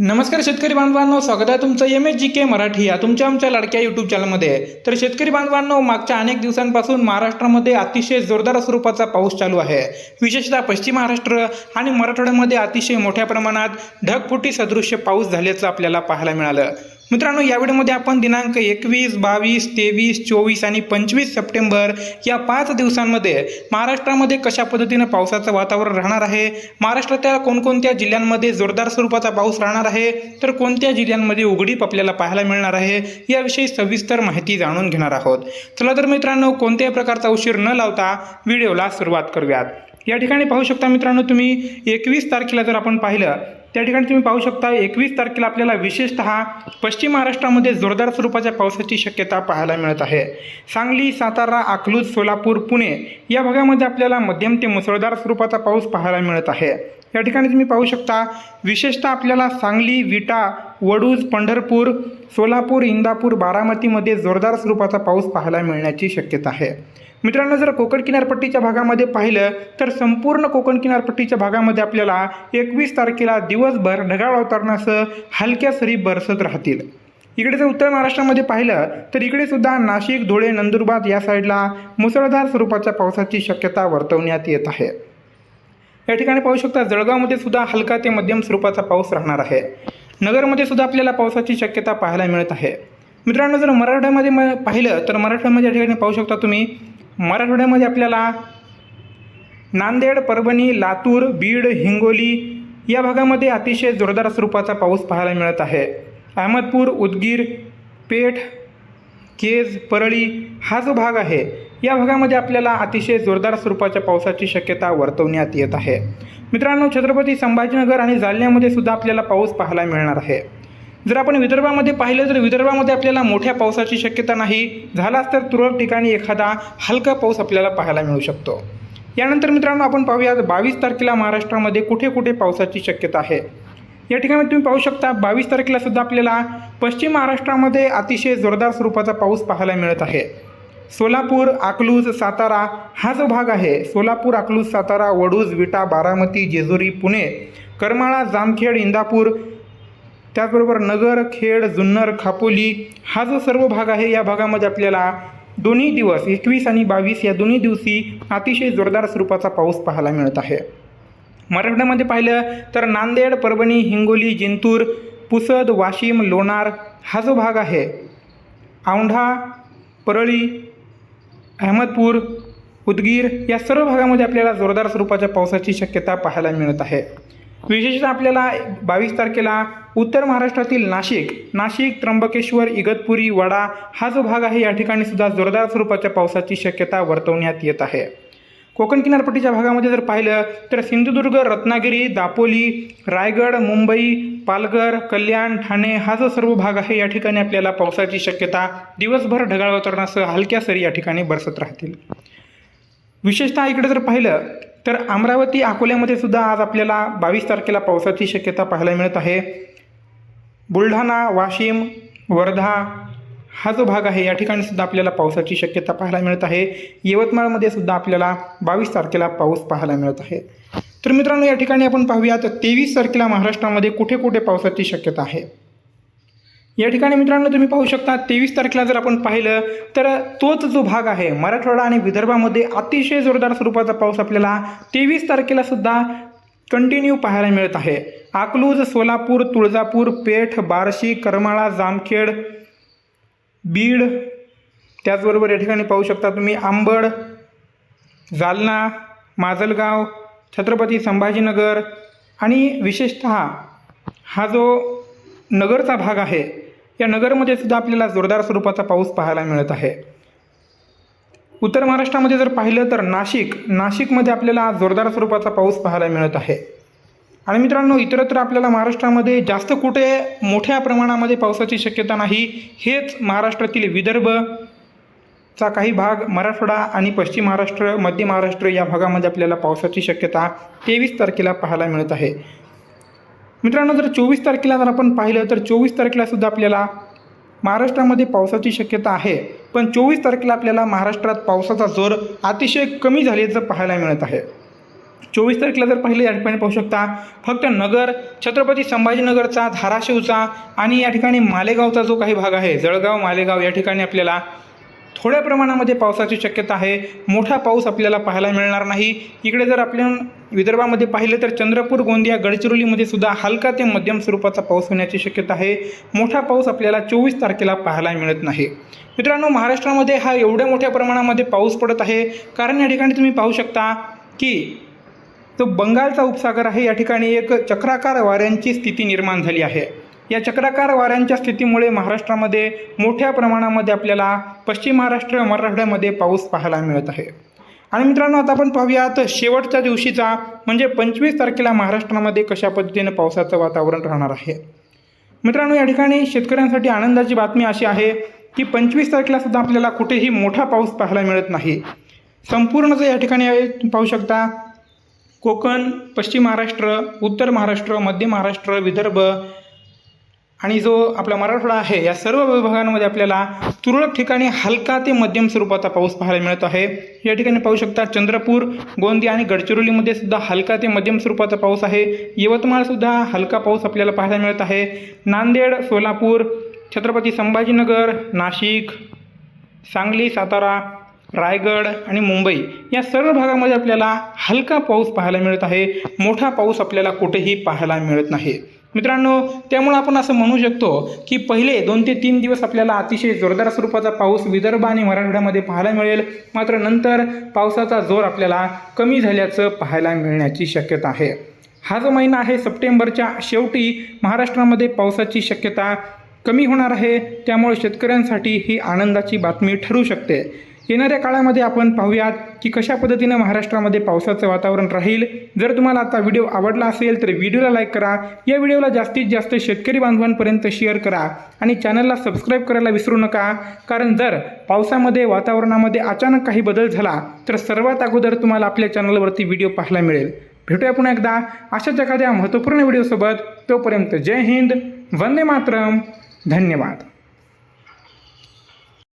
नमस्कार शेतकरी बांधवांनो स्वागत आहे तुमचं M H G K Marathi या तुमच्या आमच्या लाडक्या यूट्यूब चॅनलमध्ये तर शेतकरी बांधवांनो मागच्या अनेक दिवसांपासून महाराष्ट्रामध्ये अतिशय जोरदार स्वरूपाचा पाऊस चालू आहे. विशेषतः पश्चिम महाराष्ट्र आणि मराठवाड्यामध्ये अतिशय मोठ्या प्रमाणात ढगफुटी सदृश्य पाऊस झाल्याचं आपल्याला पाहायला मिळालं. मित्रांनो या व्हिडिओमध्ये आपण दिनांक एकवीस बावीस तेवीस चोवीस आणि पंचवीस सप्टेंबर या पाच दिवसांमध्ये महाराष्ट्रामध्ये कशा पद्धतीनं पावसाचं वातावरण राहणार आहे? महाराष्ट्रातल्या कोणकोणत्या जिल्ह्यांमध्ये जोरदार स्वरूपाचा पाऊस राहणार आहे? तर कोणत्या जिल्ह्यांमध्ये उघडीप आपल्याला पाहायला मिळणार आहे? याविषयी सविस्तर माहिती जाणून घेणार आहोत. चला तर मित्रांनो कोणत्याही प्रकारचा उशीर न लावता व्हिडिओला सुरुवात करूयात. या ठिकाणी पाहू शकता मित्रांनो तुम्ही एकवीस तारखेला जर आपण पाहिलं त्या ठिकाणी तुम्ही पाहू शकता एकवीस तारखेला आपल्याला विशेषतः पश्चिम महाराष्ट्रामध्ये जोरदार स्वरूपाच्या पावसाची शक्यता पाहायला मिळत आहे. सांगली सातारा अकलूज सोलापूर पुणे या भागामध्ये आपल्याला मध्यम ते मुसळधार स्वरूपाचा पाऊस पाहायला मिळत आहे. या ठिकाणी तुम्ही पाहू शकता विशेषतः आपल्याला सांगली विटा वडूज पंढरपूर सोलापूर इंदापूर बारामतीमध्ये जोरदार स्वरूपाचा पाऊस पाहायला मिळण्याची शक्यता आहे. मित्रांनो जर कोकण किनारपट्टीच्या भागामध्ये पाहिलं तर संपूर्ण कोकण किनारपट्टीच्या भागामध्ये आपल्याला एकवीस तारखेला दिवसभर ढगाळ वातावरणासह हलक्या सरी बरसत राहतील. इकडे जर उत्तर महाराष्ट्रामध्ये पाहिलं तर इकडे सुद्धा नाशिक धुळे नंदुरबार या साईडला मुसळधार स्वरूपाच्या पावसाची शक्यता वर्तवण्यात येत आहे. या ठिकाणी पाहू शकता जळगावमध्ये सुद्धा हलका ते मध्यम स्वरूपाचा पाऊस राहणार आहे. नगरमध्ये सुद्धा आपल्याला पावसाची शक्यता पाहायला मिळत आहे. मित्रांनो जर मराठवाड्यामध्ये म पाहिलं तर मराठवाड्यामध्ये या ठिकाणी पाहू शकता तुम्ही मराठवाड्यामध्ये आपल्याला नांदेड परभणी लातूर बीड हिंगोली या भागामध्ये अतिशय जोरदार स्वरूपाचा पाऊस पाहायला मिळत आहे. अहमदपूर उदगीर पेठ केज परळी हा जो भाग आहे या भागामध्ये आपल्याला अतिशय जोरदार स्वरूपाच्या पावसाची शक्यता वर्तवण्यात येत आहे. मित्रांनो छत्रपती संभाजीनगर आणि जालन्यामध्ये सुद्धा आपल्याला पाऊस पाहायला मिळणार आहे. जर आपण विदर्भामध्ये पाहिलं तर विदर्भामध्ये आपल्याला मोठ्या पावसाची शक्यता नाही. झालाच तर तुरळक ठिकाणी एखादा हलका पाऊस आपल्याला पाहायला मिळू शकतो. यानंतर मित्रांनो आपण पाहूया बावीस तारखेला महाराष्ट्रामध्ये कुठे कुठे पावसाची शक्यता आहे. या ठिकाणी तुम्ही पाहू शकता बावीस तारखेला सुद्धा आपल्याला पश्चिम महाराष्ट्रामध्ये अतिशय जोरदार स्वरूपाचा पाऊस पाहायला मिळत आहे. सोलापूर अकलूज सातारा हा जो भाग आहे सोलापूर अकलूज सातारा वडूज विटा बारामती जेजुरी पुणे करमाळा जामखेड इंदापूर त्याचबरोबर नगर खेड जुन्नर खापोली हा जो सर्व भाग आहे या भागामध्ये आपल्याला दोन्ही दिवस एकवीस आणि बावीस या दोन्ही दिवशी अतिशय जोरदार स्वरूपाचा पाऊस पाहायला मिळत आहे. मराठवाड्यामध्ये पाहिलं तर नांदेड परभणी हिंगोली जिंतूर पुसद वाशिम लोणार हा जो भाग आहे औंढा परळी अहमदपूर उदगीर या सर्व भागामध्ये आपल्याला जोरदार स्वरूपाच्या पावसाची शक्यता पाहायला मिळत आहे. विशेषतः आपल्याला बावीस तारखेला उत्तर महाराष्ट्रातील नाशिक नाशिक त्र्यंबकेश्वर इगतपुरी वडा हा जो भाग आहे या ठिकाणी सुद्धा जोरदार स्वरूपाच्या पावसाची शक्यता वर्तवण्यात येत आहे. कोकण किनारपट्टीच्या भागामध्ये जर पाहिलं तर सिंधुदुर्ग रत्नागिरी दापोली रायगड मुंबई पालघर कल्याण ठाणे हा जो सर्व भाग आहे या ठिकाणी आपल्याला पावसाची शक्यता दिवसभर ढगाळ वातावरणासह हलक्या सरी या ठिकाणी बरसत राहतील. विशेषतः इकडे जर पाहिलं तर अमरावती अकोल्यामध्ये सुद्धा आज आपल्याला बावीस तारखेला पावसाची शक्यता पाहायला मिळत आहे. बुलढाणा वाशिम वर्धा हा जो भाग आहे या ठिकाणी सुद्धा आपल्याला पावसाची शक्यता पाहायला मिळत आहे. यवतमाळमध्ये सुद्धा आपल्याला बावीस तारखेला पाऊस पाहायला मिळत आहे. तर मित्रांनो या ठिकाणी आपण पाहूयात तेवीस तारखेला महाराष्ट्रामध्ये कुठे कुठे पावसाची शक्यता आहे? या ठिकाणी मित्रांनो तुम्ही पाहू शकता तेवीस तारखेला जर आपण पाहिलं तर तोच जो भाग आहे मराठवाडा आणि विदर्भामध्ये अतिशय जोरदार स्वरूपाचा पाऊस आपल्याला तेवीस तारखेला सुद्धा कंटिन्यू पाहायला मिळत आहे. अकलूज सोलापूर तुळजापूर पेठ बार्शी करमाळा जामखेड बीड त्याचबरोबर या ठिकाणी पाहू शकता तुम्ही आंबड जालना माजलगाव छत्रपती संभाजीनगर आणि विशेषत हा जो नगरचा भाग आहे या नगरमध्ये सुद्धा आपल्याला जोरदार स्वरूपाचा पाऊस पाहायला मिळत आहे. उत्तर महाराष्ट्रामध्ये जर पाहिलं तर नाशिक नाशिकमध्ये आपल्याला जोरदार स्वरूपाचा पाऊस पाहायला मिळत आहे. आणि मित्रांनो इतरत्र आपल्याला महाराष्ट्रामध्ये जास्त कुठे मोठ्या प्रमाणामध्ये पावसाची शक्यता नाही हेच महाराष्ट्रातील विदर्भचा काही भाग मराठवाडा आणि पश्चिम महाराष्ट्र मध्य महाराष्ट्र या भागामध्ये आपल्याला पावसाची शक्यता तेवीस तारखेला पाहायला मिळत आहे. मित्रांनो जर चोवीस तारखेला जर आपण पाहिलं तर चोवीस तारखेला सुद्धा आपल्याला महाराष्ट्रामध्ये पावसाची शक्यता आहे. पण चोवीस तारखेला आपल्याला महाराष्ट्रात पावसाचा जोर अतिशय कमी झाल्याचं पाहायला मिळत आहे. चोवीस तारखेला जर पाहिलं या ठिकाणी पाहू शकता फक्त नगर छत्रपती संभाजीनगरचा धाराशिवचा आणि या ठिकाणी मालेगावचा जो काही भाग आहे जळगाव मालेगाव या ठिकाणी आपल्याला थोड्या प्रमाणामध्ये पावसाची शक्यता आहे. मोठा पाऊस आपल्याला पाहायला मिळणार नाही. इकडे जर आपण विदर्भामध्ये पाहिलं तर चंद्रपूर गोंदिया गडचिरोलीमध्ये सुद्धा हलका ते मध्यम स्वरूपाचा पाऊस होण्याची शक्यता आहे. मोठा पाऊस आपल्याला चोवीस तारखेला पाहायला मिळत नाही. मित्रांनो महाराष्ट्रामध्ये हा एवढ्या मोठ्या प्रमाणामध्ये पाऊस पडत आहे. कारण या ठिकाणी तुम्ही पाहू शकता की तो बंगालचा उपसागर आहे. या ठिकाणी एक चक्राकार वाऱ्यांची स्थिती निर्माण झाली आहे. या चक्राकार वाऱ्यांच्या स्थितीमुळे महाराष्ट्रामध्ये मोठ्या प्रमाणामध्ये आपल्याला पश्चिम महाराष्ट्र मराठवाड्यामध्ये पाऊस पाहायला मिळत आहे. आणि मित्रांनो आता आपण पाहूयात शेवटच्या दिवशीचा म्हणजे पंचवीस तारखेला महाराष्ट्रामध्ये कशा पद्धतीने पावसाचं वातावरण राहणार आहे. मित्रांनो या ठिकाणी शेतकऱ्यांसाठी आनंदाची बातमी अशी आहे की पंचवीस तारखेला सुद्धा आपल्याला कुठेही मोठा पाऊस पाहायला मिळत नाही. संपूर्ण जे या ठिकाणी आहे पाहू शकता कोकण पश्चिम महाराष्ट्र उत्तर महाराष्ट्र मध्य महाराष्ट्र विदर्भ आणि जो आपला मराठवाडा आहे या सर्व विभागांमध्ये आपल्याला तुरळक ठिकाणी हलका ते मध्यम स्वरूपाचा पाऊस पाहायला मिळत आहे. या ठिकाणी पाहू शकता चंद्रपूर गोंदिया आणि गडचिरोलीमध्ये सुद्धा हलका ते मध्यम स्वरूपाचा पाऊस आहे. यवतमाळसुद्धा हलका पाऊस आपल्याला पाहायला मिळत आहे. नांदेड सोलापूर छत्रपती संभाजीनगर नाशिक सांगली सातारा रायगड आणि मुंबई या सर्व भागामध्ये आपल्याला हलका पाऊस पाहायला मिळत आहे. मोठा पाऊस आपल्याला कुठेही पाहायला मिळत नाही. मित्रांनो त्यामुळे आपण असं म्हणू शकतो की पहिले दोन ते तीन दिवस आपल्याला अतिशय जोरदार स्वरूपाचा पाऊस विदर्भ आणि मराठवाड्यामध्ये पाहायला मिळेल. मात्र नंतर पावसाचा जोर आपल्याला कमी झाल्याचं पाहायला मिळण्याची शक्यता आहे. हा जो महिना आहे सप्टेंबरच्या शेवटी महाराष्ट्रामध्ये पावसाची शक्यता कमी होणार आहे. त्यामुळे शेतकऱ्यांसाठी ही आनंदाची बातमी ठरू शकते. येणाऱ्या काळामध्ये आपण पाहूयात की कशा पद्धतीनं महाराष्ट्रामध्ये पावसाचं वातावरण राहील. जर तुम्हाला आता व्हिडिओ आवडला असेल तर व्हिडिओला लाईक करा. या व्हिडिओला जास्तीत जास्त शेतकरी बांधवांपर्यंत शेअर करा आणि चॅनलला सबस्क्राईब करायला विसरू नका. कारण जर पावसामध्ये वातावरणामध्ये अचानक काही बदल झाला तर सर्वात अगोदर तुम्हाला आपल्या चॅनलवरती व्हिडिओ पाहायला मिळेल. भेटूया पुन्हा एकदा. अशाच एखाद्या महत्त्वपूर्ण व्हिडिओसोबत तोपर्यंत जय हिंद. वंदे मातरम. धन्यवाद.